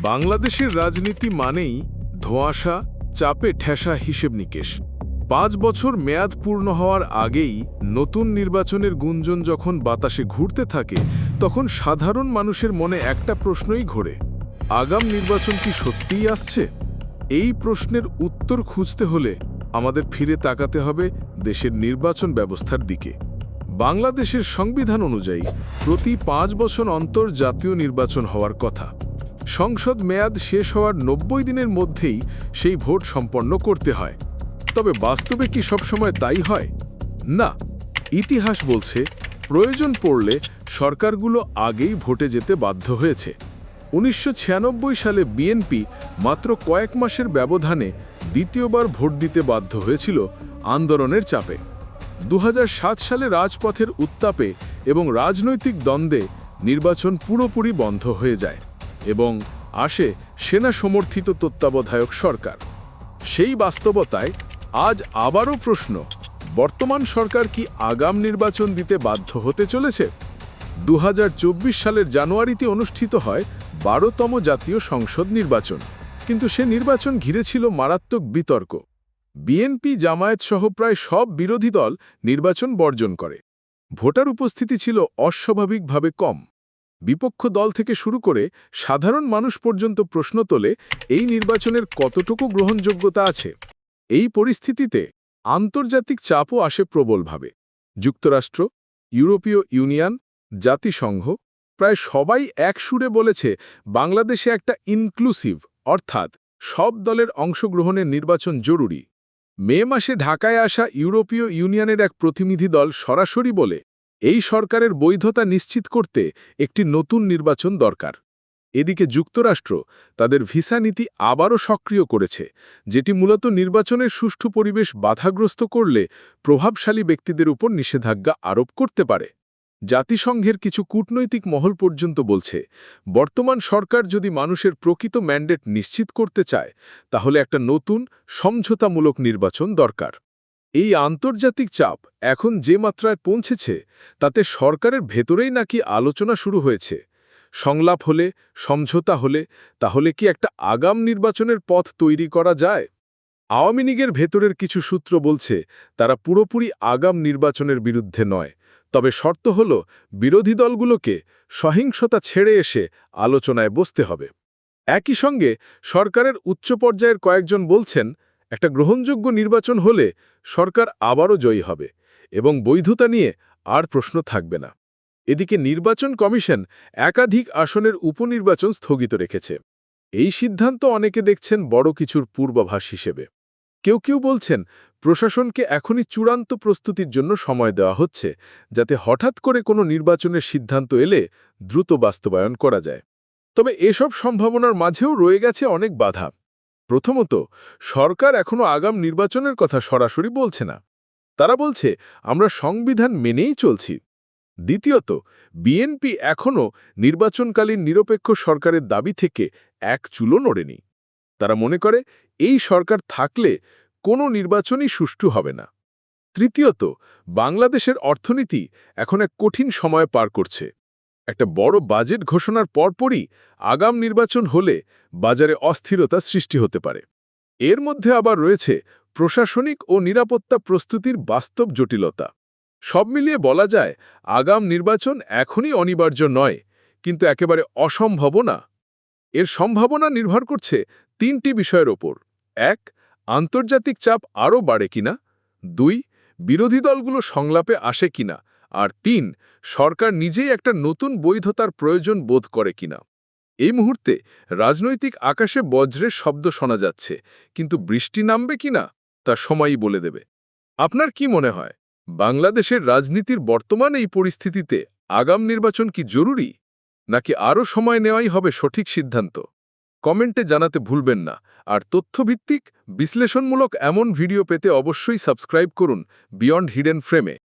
বাংলাদেশের রাজনীতি মানেই ধোঁয়াশা, চাপে ঠেসা হিসেব নিকেশ। পাঁচ বছর মেয়াদ পূর্ণ হওয়ার আগেই নতুন নির্বাচনের গুঞ্জন যখন বাতাসে ঘুরতে থাকে, তখন সাধারণ মানুষের মনে একটা প্রশ্নই ঘোরে, আগাম নির্বাচন কি সত্যিই আসছে? এই প্রশ্নের উত্তর খুঁজতে হলে আমাদের ফিরে তাকাতে হবে দেশের নির্বাচন ব্যবস্থার দিকে। বাংলাদেশের সংবিধান অনুযায়ী প্রতি পাঁচ বছর অন্তর জাতীয় নির্বাচন হওয়ার কথা। সংসদ মেয়াদ শেষ হওয়ার নব্বই দিনের মধ্যেই সেই ভোট সম্পন্ন করতে হয়। তবে বাস্তবে কি সবসময় তাই হয়? না, ইতিহাস বলছে প্রয়োজন পড়লে সরকারগুলো আগেই ভোটে যেতে বাধ্য হয়েছে। উনিশশো ছিয়ানব্বই সালে বিএনপি মাত্র কয়েক মাসের ব্যবধানে দ্বিতীয়বার ভোট দিতে বাধ্য হয়েছিল আন্দোলনের চাপে। দু হাজার সাত সালে রাজপথের উত্তাপে এবং রাজনৈতিক দ্বন্দ্বে নির্বাচন পুরোপুরি বন্ধ হয়ে যায়। এবং আসে সেনা সমর্থিত তত্ত্বাবধায়ক সরকার। সেই বাস্তবতায় আজ আবারও প্রশ্ন, বর্তমান সরকার কি আগাম নির্বাচন দিতে বাধ্য হতে চলেছে? দু হাজার চব্বিশ সালের জানুয়ারিতে অনুষ্ঠিত হয় বারোতম জাতীয় সংসদ নির্বাচন, কিন্তু সে নির্বাচন ঘিরেছিল মারাত্মক বিতর্ক। বিএনপি, জামায়াত সহ প্রায় সব বিরোধী দল নির্বাচন বর্জন করে। ভোটার উপস্থিতি ছিল অস্বাভাবিকভাবে কম। বিপক্ষ দল থেকে শুরু করে সাধারণ মানুষ পর্যন্ত প্রশ্ন তোলে, এই নির্বাচনের কতটুকু গ্রহণযোগ্যতা আছে? এই পরিস্থিতিতে আন্তর্জাতিক চাপও আসে প্রবলভাবে। যুক্তরাষ্ট্র, ইউরোপীয় ইউনিয়ন, জাতিসংঘ প্রায় সবাই এক সুরে বলেছে, বাংলাদেশে একটা ইনক্লুসিভ অর্থাৎ সব দলের অংশগ্রহণের নির্বাচন জরুরি। মে মাসে ঢাকায় আসা ইউরোপীয় ইউনিয়নের এক প্রতিনিধি দল সরাসরি বলে এই সরকারের বৈধতা নিশ্চিত করতে একটি নতুন নির্বাচন দরকার। এদিকে যুক্তরাষ্ট্র তাদের ভিসা নীতি আবারও সক্রিয় করেছে, যেটি মূলত নির্বাচনের সুষ্ঠু পরিবেশ বাধাগ্রস্ত করলে প্রভাবশালী ব্যক্তিদের উপর নিষেধাজ্ঞা আরোপ করতে পারে। জাতিসংঘের কিছু কূটনৈতিক মহল পর্যন্ত বলছে, বর্তমান সরকার যদি মানুষের প্রকৃত ম্যান্ডেট নিশ্চিত করতে চায়, তাহলে একটা নতুন, সমঝোতামূলক নির্বাচন দরকার। এই আন্তর্জাতিক চাপ এখন যে মাত্রায় পৌঁছেছে, তাতে সরকারের ভেতরেই নাকি আলোচনা শুরু হয়েছে। সংলাপ হলে, সমঝোতা হলে, তাহলে কি একটা আগাম নির্বাচনের পথ তৈরি করা যায়? আওয়ামী লীগের ভেতরের কিছু সূত্র বলছে, তারা পুরোপুরি আগাম নির্বাচনের বিরুদ্ধে নয়। তবে শর্ত হল, বিরোধী দলগুলোকে সহিংসতা ছেড়ে এসে আলোচনায় বসতে হবে। একই সঙ্গে সরকারের উচ্চ পর্যায়ের কয়েকজন বলছেন একটা গ্রহণযোগ্য নির্বাচন হলে সরকার আবারও জয়ী হবে এবং বৈধতা নিয়ে আর প্রশ্ন থাকবে না। এদিকে নির্বাচন কমিশন একাধিক আসনের উপনির্বাচন স্থগিত রেখেছে। এই সিদ্ধান্ত অনেকে দেখছেন বড় কিছুর পূর্বাভাস হিসেবে। কেউ কেউ বলছেন প্রশাসনকে এখনই চূড়ান্ত প্রস্তুতির জন্য সময় দেওয়া হচ্ছে যাতে হঠাৎ করে কোনো নির্বাচনের সিদ্ধান্ত এলে দ্রুত বাস্তবায়ন করা যায়। তবে এসব সম্ভাবনার মাঝেও রয়ে গেছে অনেক বাধা। প্রথমত, সরকার এখনও আগাম নির্বাচনের কথা সরাসরি বলছে না। তারা বলছে, আমরা সংবিধান মেনেই চলছি। দ্বিতীয়ত, বিএনপি এখনও নির্বাচনকালীন নিরপেক্ষ সরকারের দাবি থেকে এক চুলো নড়েনি। তারা মনে করে, এই সরকার থাকলে কোনো নির্বাচনই সুষ্ঠু হবে না। তৃতীয়ত, বাংলাদেশের অর্থনীতি এখন এক কঠিন সময় পার করছে। একটা বড় বাজেট ঘোষণার পরপরই আগাম নির্বাচন হলে বাজারে অস্থিরতা সৃষ্টি হতে পারে। এর মধ্যে আবার রয়েছে প্রশাসনিক ও নিরাপত্তা প্রস্তুতির বাস্তব জটিলতা। সব মিলিয়ে বলা যায়, আগাম নির্বাচন এখনই অনিবার্য নয়, কিন্তু একেবারে অসম্ভব না। এর সম্ভাবনা নির্ভর করছে তিনটি বিষয়ের ওপর। এক, আন্তর্জাতিক চাপ আরও বাড়ে কিনা? দুই, বিরোধী দলগুলো সংলাপে আসে কিনা? আর তিন, সরকার নিজেই একটা নতুন বৈধতার প্রয়োজন বোধ করে কিনা। এই মুহূর্তে রাজনৈতিক আকাশে বজ্রের শব্দ শোনা যাচ্ছে, কিন্তু বৃষ্টি নামবে কিনা তা সময়ই বলে দেবে। আপনার কি মনে হয়, বাংলাদেশের রাজনীতির বর্তমান এই পরিস্থিতিতে আগাম নির্বাচন কি জরুরি, নাকি আরও সময় নেওয়াই হবে সঠিক সিদ্ধান্ত? কমেন্টে জানাতে ভুলবেন না, আর তথ্যভিত্তিক বিশ্লেষণমূলক এমন ভিডিও পেতে অবশ্যই সাবস্ক্রাইব করুন বিয়ন্ড হিডেন ফ্রেমে।